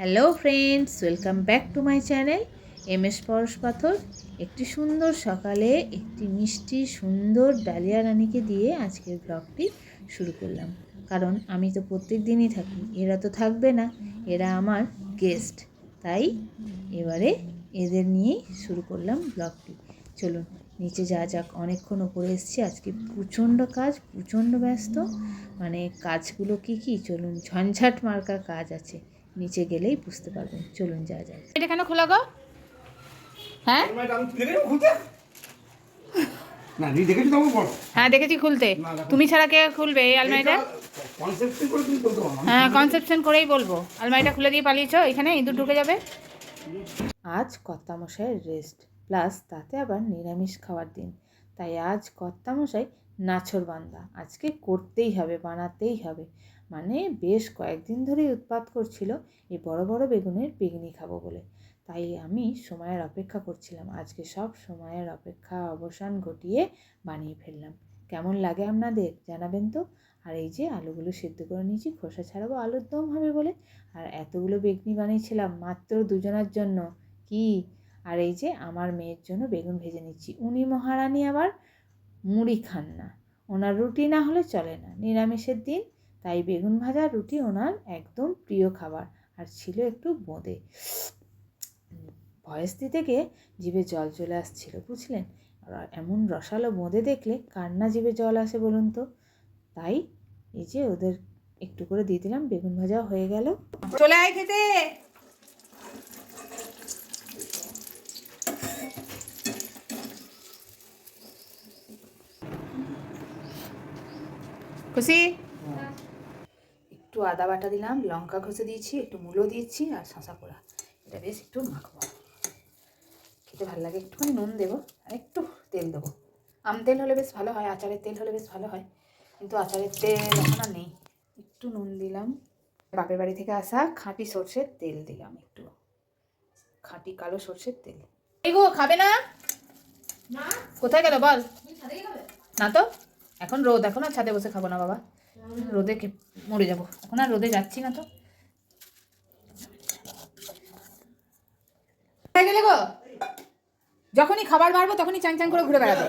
Hello friends welcome back to my channel M S Parash Pathar একটি সুন্দর সকালে একটি মিষ্টি, সুন্দর ডালিয়া রানীকে দিয়ে আজকের ব্লগটি শুরু করলাম। কারণ আমি তো প্রত্যেক দিনই থাকি, এরা তো থাকবে না, এরা আমার গেস্ট তাই এবারে এদের নিয়েই শুরু করলাম ব্লগটি। চলুন, নিচে যা যাক, অনেকক্ষণ ওপরে এসেছি। আজকে প্রচণ্ড কাজ, প্রচণ্ড ব্যস্ত। মানে কাজগুলো কি কি? চলুন, ঝঞ্ঝাট মার্কার কাজ আছে। নিচে গেলেই বুঝতে পারবেন। চলুন যা যায় এটা কেন খোলা গো? হ্যাঁ? দেখেছি হ্যাঁ দেখেছি খুলতে। তুমি ছাড়া কে খুলবে এই আলমারিটা? হ্যাঁ কনসেপশন করেই বলব। আলমারিটা খুলে দিয়ে পালিয়েছো এখানে ইঁদুর ঢুকে যাবে। আজ কর্তামশাইয়ের রেস্ট প্লাস তাতে আবার নিরামিষ খাওয়ার দিন। তাই আজ কর্তামশাই নাছর বান্দা। আজকে করতেই হবে বানাতেই হবে। মানে বেশ কয়েকদিন ধরেই উৎপাত করছিল এই বড় বড় বেগুনের বেগুনি খাব বলে। তাই আমি সময়ের অপেক্ষা করছিলাম। আজকে সব সময়ের অপেক্ষা অবসান ঘটিয়ে বানিয়ে ফেললাম। কেমন লাগে আপনাদের জানাবেন তো? আর এই যে আলুগুলো সেদ্ধ করে নিয়েছি, খোসা ছাড়াবো, আলুর দম হবে বলে। আর এতগুলো বেগনি বানিয়েছিলাম মাত্র দুজনার জন্য। কি? আর এই যে আমার মেয়ের জন্য বেগুন ভেজে নিচ্ছি। উনি মহারানী আবার মুড়ি খান না। ওনার রুটি না হলে চলে না। নিরামিষের দিন তাই বেগুন ভাজা রুটি ওনার একদম প্রিয় খাবার। আর ছিল একটু বোঁদে। ভয়েস দিতে গিয়ে জিভে জল চলে আসছিল, বুঝলেন? এমন রসালো বোঁদে দেখলে কার না জিভে জল আসে বলুন তো? তাই এই যে ওদের একটু করে দিয়ে দিলাম, বেগুন ভাজা হয়ে গেল। চলে আয় খেতে। খুশি? একটু আদা বাটা দিলাম লঙ্কা ঘষে দিয়েছি একটু মূলো দিয়েছি আর শশা পোড়া। এটা বেশ একটু মাখবো খেতে ভালো লাগে একটুখানি নুন দেবো আর একটু তেল দেবো। আম তেল হলে বেশ ভালো হয় আচারের তেল হলে বেশ ভালো হয় কিন্তু আচারের তেল এখন আর নেই। একটু নুন দিলাম। বাপের বাড়ি থেকে আসা খাঁটি সর্ষের তেল দিলাম একটু। খাঁটি কালো সর্ষের তেল। এই গো খাবে না? কোথায় গেল বল? না তো এখন রোদ এখন আর ছাদে বসে খাব না বাবা। রোদে মরে যাব। এখন আর রোদে যাচ্ছি না তো। গেলে গো। যখনই খাবার বাড়বো তখনই চাং চাং করে ঘুরে বেড়াবে।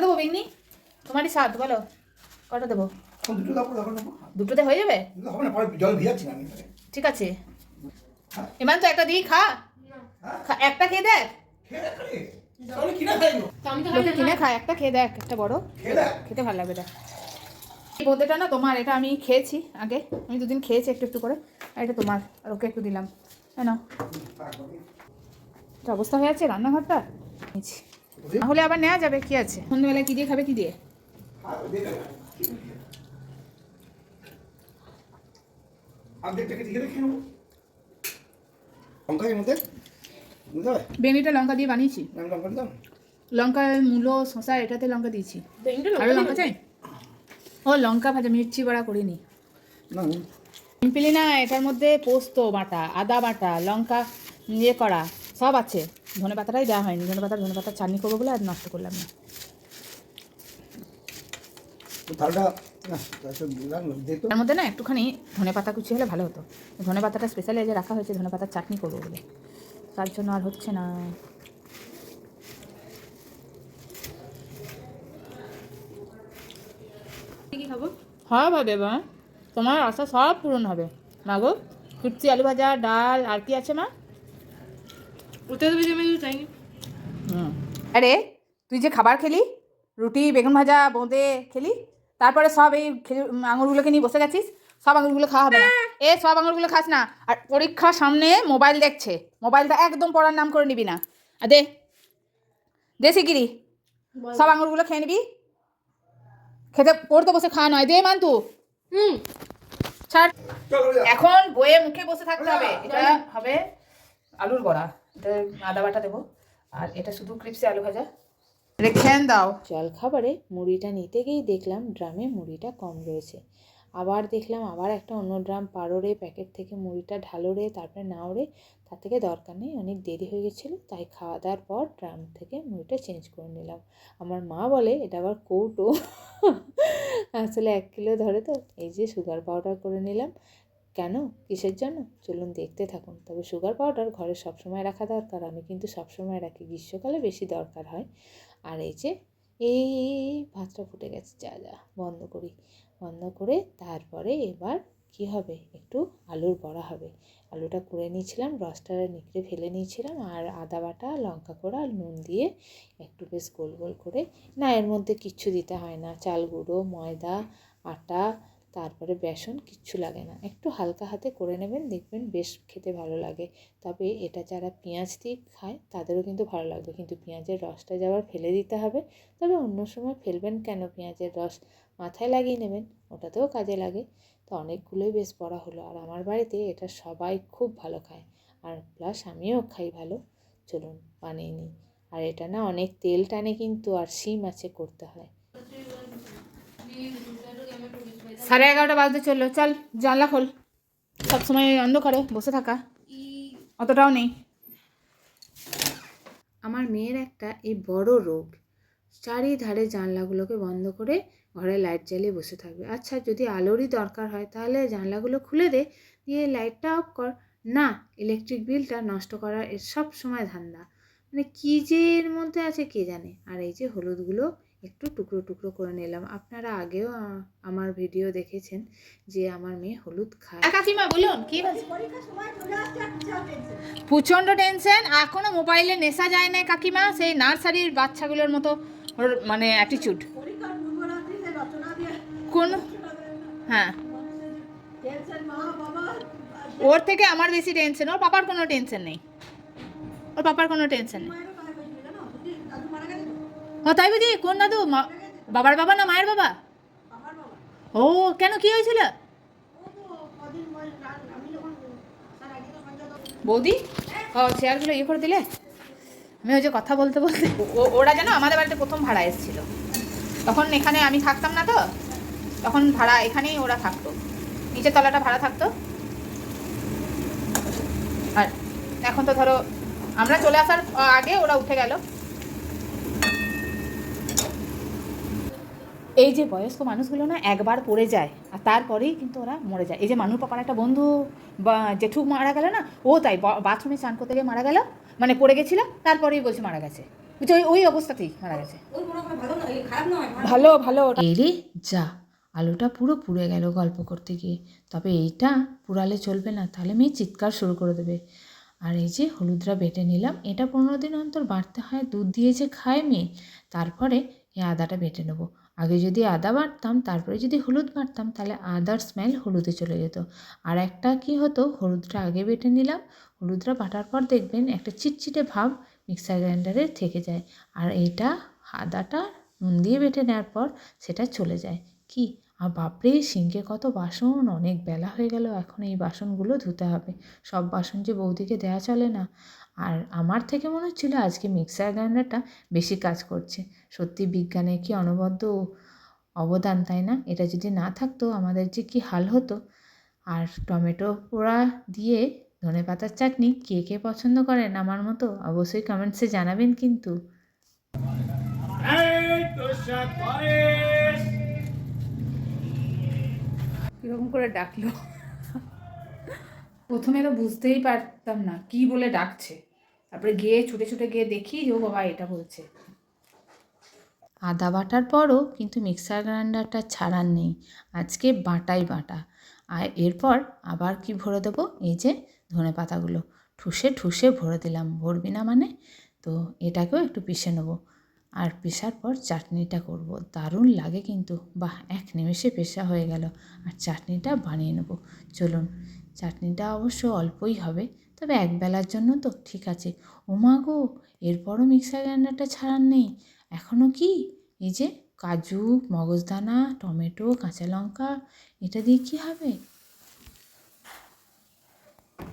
দেবো বেগনি তোমারই স্বাদ বলো। কটা দেবো? দুটোতে হয়ে যাবে? জল ভিজাচ্ছি না ঠিক আছে। এমান তো একটা দিই খা। একটা খেয়ে দেখ। কিনা খায় একটা খেয়ে দেখ একটা বড়। খেতে ভালো লাগবে দেখ। বোঁদেটা না তোমার এটা আমি খেয়েছি আগে। আমি দুদিন খেয়েছি একটু একটু করে আর এটা তোমার আর ওকে একটু দিলাম। হ্যাঁ না তো অবস্থা হয়ে আছে রান্নাঘরটা? তাহলে আবার নেওয়া যাবে কি আছে? সন্ধ্যেবেলায় কি দিয়ে খাবে কি দিয়ে? বেনিটা লঙ্কা দিয়ে বানিয়েছি। লঙ্কা মূলো শশা এটাতে লঙ্কা দিয়েছি। আরও লঙ্কা চাই? ও লঙ্কা ভাজা মির্চি বড়া করিনি। না। সিম্পলি না এটার মধ্যে পোস্ত বাটা আদা বাটা লঙ্কা ইয়ে করা সব আছে। ধনে পাতাটাই দেওয়া হয়নি। ধনে পাতা ধনে পাতার চাটনি করব বলে আর নষ্ট করলাম না। তার মধ্যে না একটুখানি ধনে পাতা কুচি হলে ভালো হতো। ধনে পাতাটা স্পেশালি যে রাখা হয়েছে ধনে পাতার চাটনি করব বলে। তার জন্য আর হচ্ছে না। হ্যাঁ ভাবে বা তোমার আশা সব পূরণ হবে। মা গো কুচি আলু ভাজা ডাল আর কি আছে মা? হুম। আরে তুই যে খাবার খেলি রুটি বেগুন ভাজা বোঁদে খেলি তারপরে সব এই আঙুরগুলোকে নিয়ে বসে গেছিস সব আঙুরগুলো খাওয়া হবে না। এ সব আঙুরগুলো খাস না। আর পরীক্ষার সামনে মোবাইল দেখছে। মোবাইলটা একদম পড়ার নাম করে নিবি না। দে দে শিগিরি সব আঙুরগুলো খেয়ে নিবি। খেতে পড়তে বসে খাওয়া নয়। দে মান্তু। হুম ছাড়। এখন বইয়ে মুখে বসে থাকতে হবে। এটা হবে আলুর বড়া। এটা আদা বাটা দেবো। আর এটা শুধু ক্রিপসি আলু ভাজা। রেখে দাও। জল খাবারে মুড়িটা নিতে গিয়েই দেখলাম ড্রামে মুড়িটা কম রয়েছে। আবার দেখলাম আবার একটা অন্য ড্রাম পারো রে, প্যাকেট থেকে মুড়িটা ঢালো রে, তারপরে নাও রে। তার থেকে দরকার নেই, অনেক দেরি হয়ে গেছিল, তাই খাওয়া দাওয়ার পর ড্রাম থেকে মুড়িটা চেঞ্জ করে নিলাম। আমার মা বলে, এটা আবার কৌটো। আসলে এক কিলো ধরে তো, এই যে সুগার পাউডার করে নিলাম। কেন? কিসের জন্য? চলুন দেখতে থাকুন। তবে সুগার পাউডার ঘরে সবসময় রাখা দরকার, আমি কিন্তু সবসময় রাখি, গ্রীষ্মকালে বেশি দরকার হয়। আর এই যে, এই ভাতটা ফুটে গেছে, যা যা, বন্ধ করি। বন্ধ করে তারপরে এবার কি হবে? একটু আলুর বড়া হবে। আলুটা করে নিয়েছিলাম রসটা নিকড়ে ফেলে নিয়েছিলাম আর আদা বাটা, লঙ্কা কোড়া আর নুন দিয়ে একটু বেশ গোল গোল করে, না এর মধ্যে কিচ্ছু দিতে হয় না। চাল গুঁড়ো, ময়দা, আটা, তারপরে বেসন কিচ্ছু লাগে না। একটু হালকা হাতে করে নেবেন, দেখবেন বেশ খেতে ভালো লাগে। তবে এটা যারা পেঁয়াজ দিয়ে খায়, তাদেরও কিন্তু ভালো লাগবে। কিন্তু পেঁয়াজের রসটা যাওয়ার ফেলে দিতে হবে, তবে অন্য সময় ফেলবেন কেন পেঁয়াজের রস? মাথায় লাগিয়ে নেবেন, ওটাতেও কাজে লাগে। তো অনেকগুলোই বেশ বড়া হলো। আর আমার বাড়িতে এটা সবাই খুব ভালো খায়। আর প্লাস আমিও খাই ভালো। চলুন বানিয়ে নিই। আর এটা না অনেক তেল টানে কিন্তু আর শিম আছে করতে হয়। সাড়ে এগারোটা বাজতে চলল। চল, জানলা খোল। সবসময় অন্ধকারে বসে থাকা। অতটাও নেই। আমার মেয়ের একটা এই বড় রোগ। চারিধারে জানলাগুলোকে বন্ধ করে ঘরে লাইট জ্বালিয়ে বসে থাকবে। আচ্ছা যদি আলোরই দরকার হয় তাহলে জানলাগুলো খুলে দে দিয়ে লাইটটা অফ কর। না ইলেকট্রিক বিলটা নষ্ট করার এর সব সময় ধান্দা। মানে কী যে এর মধ্যে আছে কে জানে? আর এই যে হলুদগুলো একটু টুকরো টুকরো করে নিলাম। আপনারা আগেও আমার ভিডিও দেখেছেন যে আমার মেয়ে হলুদ খায়। কাকিমা বলুন কি বলছে প্রচণ্ড টেনশন এখনও মোবাইলে নেশা যায় না কাকিমা? সেই নার্সারির বাচ্চাগুলোর মতো মানে অ্যাটিচিউড কোন? হ্যাঁ। ওর থেকে আমার বেশি টেনশন ওর পাপার কোনো টেনশন নেই। ওর পাপার কোনো টেনশন নেই। ও, তাই বুঝি? কোন দাদু? বাবার বাবা না মায়ের বাবা? ও, কেন কি হয়েছিল? বৌদি? ও চেয়ারগুলো ইয়ে করে দিলে? আমি ওই যে কথা বলতে বলতে ওরা যেন আমাদের বাড়িতে প্রথম ভাড়া এসেছিল। তখন এখানে আমি থাকতাম না তো। তখন ভাড়া এখানেই ওরা থাকতো। নিচের তলাটা ভাড়া থাকতো। আর এখন তো ধরো আমরা চলে আসার আগে ওরা উঠে গেল। এই যে বয়স্ক মানুষগুলো না একবার পড়ে যায় আর তারপরেই কিন্তু ওরা মরে যায়। এই যে মানুষ পাপার একটা বন্ধু বা জেঠু মারা গেল না ও তাই বাথরুমে স্নান করতে গিয়ে মারা গেল মানে পড়ে গেছিল তারপরেই বলছে মারা গেছে। বুঝছ ওই ওই অবস্থাতেই মারা গেছে। ভালো ভালো এরে যা। আলুটা পুরো পুড়ে গেল গল্প করতে গিয়ে। তবে এইটা পুরালে চলবে না, তাহলে মেয়ে চিৎকার শুরু করে দেবে। আর এই যে হলুদরা বেটে নিলাম, এটা পনেরো দিন অন্তর বাড়তে হয়, দুধ দিয়ে যে খায় মেয়ে, তারপরে এই আদাটা বেটে নেব। আগে যদি আদা বাটতাম, তারপরে যদি হলুদ বাটতাম, তাহলে আদার স্মেল হলুদে চলে যেত। আর একটা কি হতো, হলুদটা আগে বেটে নিলাম হলুদটা বাটার পর দেখবেন একটা চিটচিটে ভাব মিক্সার গ্রাইন্ডারে থেকে যায়। আর এইটা আদাটা নুন দিয়ে বেটে নেওয়ার পর সেটা চলে যায়। কি? আর বাপরে সিঙ্কে কত বাসন, অনেক বেলা হয়ে গেল, এখন এই বাসনগুলো ধুতে হবে। সব বাসন যে বৌদিকে দেওয়া চলে না। আর আমার থেকে মনে হচ্ছিল আজকে মিক্সার গ্রাইন্ডারটা বেশি কাজ করছে। সত্যি বিজ্ঞানের কি অনবদ্য অবদান, তাই না? এটা যদি না থাকতো, আমাদের যে কি হাল হতো। আর টমেটো পোড়া দিয়ে ধনে পাতার চাটনি কে কে পছন্দ করেন আমার মতো? অবশ্যই কমেন্টসে জানাবেন কিন্তু। কীরকম করে ডাকলো? প্রথমে তো বুঝতেই পারতাম না, কি বলে ডাকছে। তারপরে গিয়ে ছুটে ছুটে গিয়ে দেখি যে, ও বাবা, এটা বলছে। আদা বাটার পরও কিন্তু মিক্সার গ্রাইন্ডারটা ছাড়ার নেই। আজকে বাটাই বাটা। আর এরপর আবার কি ভরে দেবো? এই যে ধনে পাতাগুলো। ঠুসে ঠুসে ভরে দিলাম। ভরবি না মানে? তো এটাকেও একটু পিষে নেব। আর পেশার পর চাটনিটা করব। দারুণ লাগে কিন্তু। বাহ, এক নিমেষে পেশা হয়ে গেল। আর চাটনিটা বানিয়ে নেব। চলুন, চাটনিটা অবশ্য অল্পই হবে, তবে একবেলার জন্য তো, ঠিক আছে। ওমা গো, এরপরও মিক্সার গ্রাইন্ডারটা ছাড়ার নেই। এখনও কি? এই যে কাজু, মগজদানা, টমেটো, কাঁচা লঙ্কা, এটা দিয়ে কী হবে?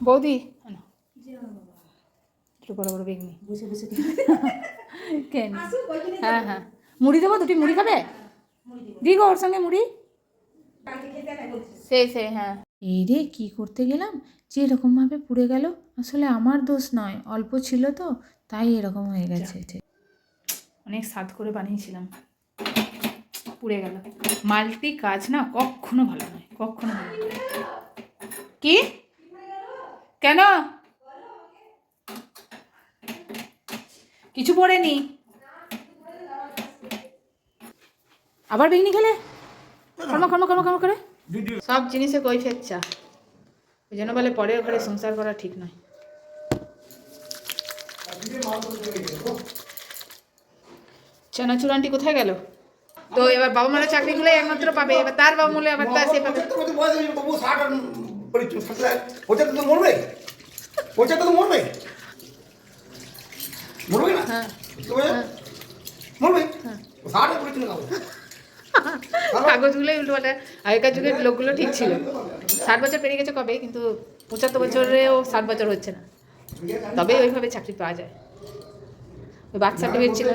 বৌদি। একটু বড় বড় বেগনি। কেন? হ্যাঁ হ্যাঁ। মুড়ি দেবো? দুটি মুড়ি খাবে? দি গো ওর সঙ্গে মুড়ি। সেই সেই হ্যাঁ। এই রে কী করতে গেলাম? যে এরকমভাবে পুড়ে গেল আসলে আমার দোষ নয় অল্প ছিল তো তাই এরকম হয়ে গেছে। অনেক স্বাদ করে বানিয়েছিলাম। পুড়ে গেল। মাল্টি কাজ না কখনো ভালো নয় কখনো ভালো নয়। কি কেন? কিছু পড়েনি আবার বেগনি খেলে? কর্ম কর্ম কর্ম কর্ম করে। সব জিনিসে কই ফেচ্ছা ওই জন্য বলে পরের ঘরে সংসার করা ঠিক নয়। চানাচুর আন্টি কোথায় গেল? তো এবার বাবা মারা চাকরিগুলো একমাত্র পাবে। এবার তার বাবা মূল্য আবার তা সে পাবে। পরিচয় তো মরবে পঁচাত্তর তো মরবে মরবে না? হ্যাঁ। মরবে? পরিচয় কাগজগুলোই উল্টো পাল্টা। আগেকার যুগের লোকগুলো ঠিক ছিল। ষাট বছর পেরিয়ে গেছে কবে? কিন্তু পঁচাত্তর বছরেও ষাট বছর হচ্ছে না। তবে ওইভাবে চাকরি পাওয়া যায়। ওই বার্থ সার্টিফিকেট ছিল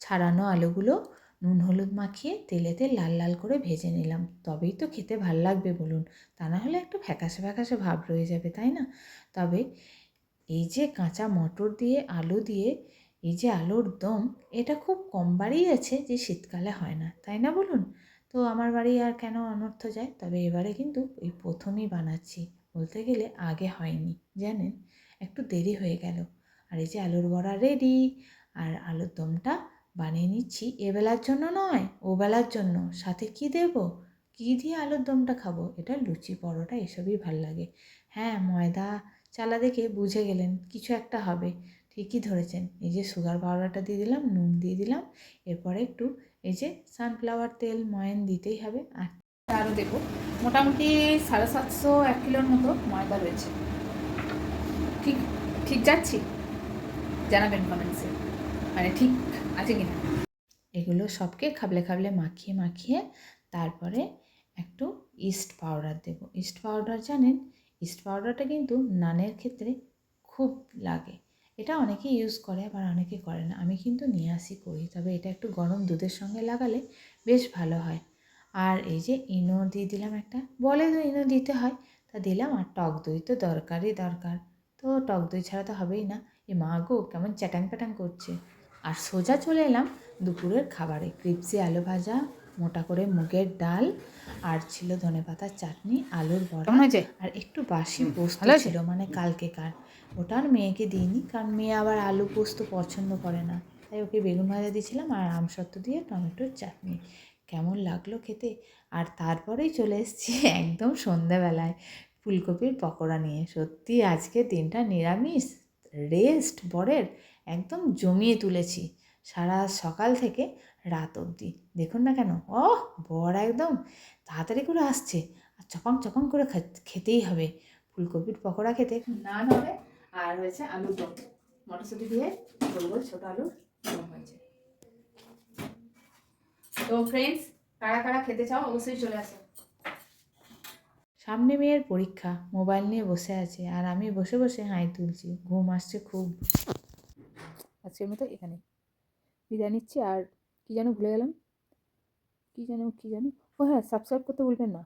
ছাড়ানো আলুগুলো নুন হলুদ মাখিয়ে তেলেতে লাল লাল করে ভেজে নিলাম। তবেই তো খেতে ভালো লাগবে বলুন। তা না হলে একটু ফ্যাকাশে ফ্যাকাশে ভাব রয়ে যাবে তাই না? তবে এই যে কাঁচা মটর দিয়ে আলু দিয়ে, এই যে আলুর দম, এটা খুব কম বাড়ি আছে যে শীতকালে হয় না, তাই না বলুন? তো আমার বাড়ি আর কেন অনর্থ যায়? তবে এবারে কিন্তু এই প্রথমেই বানাচ্ছি, বলতে গেলে আগে হয়নি, জানেন? একটু দেরি হয়ে গেল। আর এই যে আলুর বড়া রেডি আর আলুর দমটা বানিয়ে নিচ্ছি এবেলার জন্য নয়, ও বেলার জন্য। সাথে কি দেব? কি দিয়ে আলুর দমটা খাব? এটা লুচি পরোটা, এসবই ভালো লাগে। হ্যাঁ ময়দা চালা দেখে বুঝে গেলেন, কিছু একটা হবে। ঠিকই ধরেছেন, এই যে সুগার পাউডারটা দিয়ে দিলাম, নুন দিয়ে দিলাম, এরপরে একটু এই যে সানফ্লাওয়ার তেল, ময়ন দিতেই হবে। আর আরও দেবো মোটামুটি সাড়ে সাতশো এক কিলোর মতো ময়দা রয়েছে। ঠিক ঠিক যাচ্ছি? জানাবেন কমেন্টসে মানে ঠিক আছে কি না এগুলো সবকে খাবলে খাবলে মাখিয়ে মাখিয়ে, তারপরে একটু ইস্ট পাউডার দেবো। ইস্ট পাউডার জানেন ইস্ট পাউডারটা কিন্তু নানের ক্ষেত্রে খুব লাগে। এটা অনেকে ইউজ করে, আবার অনেকে করে না। আমি কিন্তু নিয়ে আসি করি, তবে এটা একটু গরম দুধের সঙ্গে লাগালে বেশ ভালো হয়। আর এই যে ইনো দিয়ে দিলাম একটা, বলে তো ইনো দিতে হয়, তা দিলাম আর টক দই তো দরকারই দরকার। তো টক দই ছাড়া তো হবেই না। এ মা গো, কেমন চ্যাটাং প্যাটাং করছে। আর সোজা চলে এলাম দুপুরের খাবারে, ক্রিপসি আলু ভাজা মোটা করে মুগের ডাল আর ছিল ধনেপাতার চাটনি আলুর বড়া আর একটু বাসি পোস্ত ছিল মানে কালকে কার। ওটা আর মেয়েকে দিইনি কারণ মেয়ে আবার আলু পোস্ত পছন্দ করে না। তাই ওকে বেগুন ভাজা দিয়েছিলাম আর আমসত্ত্ব দিয়ে টমেটোর চাটনি। কেমন লাগল খেতে? আর তারপরেই চলে এসেছি একদম সন্ধ্যাবেলায় ফুলকপির পকোড়া নিয়ে। সত্যি আজকে দিনটা নিরামিষ রেস্ট বরের একদম জমিয়ে তুলেছি। সারা সকাল থেকে রাত অবধি। দেখুন না কেন? ও বড় একদম। তাড়াতাড়ি করে আসছে। আর চপাং চপাং করে খেতেই হবে। ফুলকপির পকোড়া খেতে। নান হবে আর হয়েছে আলুর দম। মটরশুঁটি দিয়ে গোল গোল ছোটো আলুর দম হয়েছে। তো ফ্রেন্ডস কারা কারা খেতে চাও অবশ্যই চলে আসো। সামনে মেয়ের পরীক্ষা। মোবাইল নিয়ে বসে আছে। আর আমি বসে বসে হাই তুলছি। ঘুম আসছে খুব। আজকের মতো এখানে বিদায় নিচ্ছি, আর কী যেন ভুলে গেলাম? কী যেন কী যেন? ও হ্যাঁ সাবস্ক্রাইব করতে ভুলবেন না।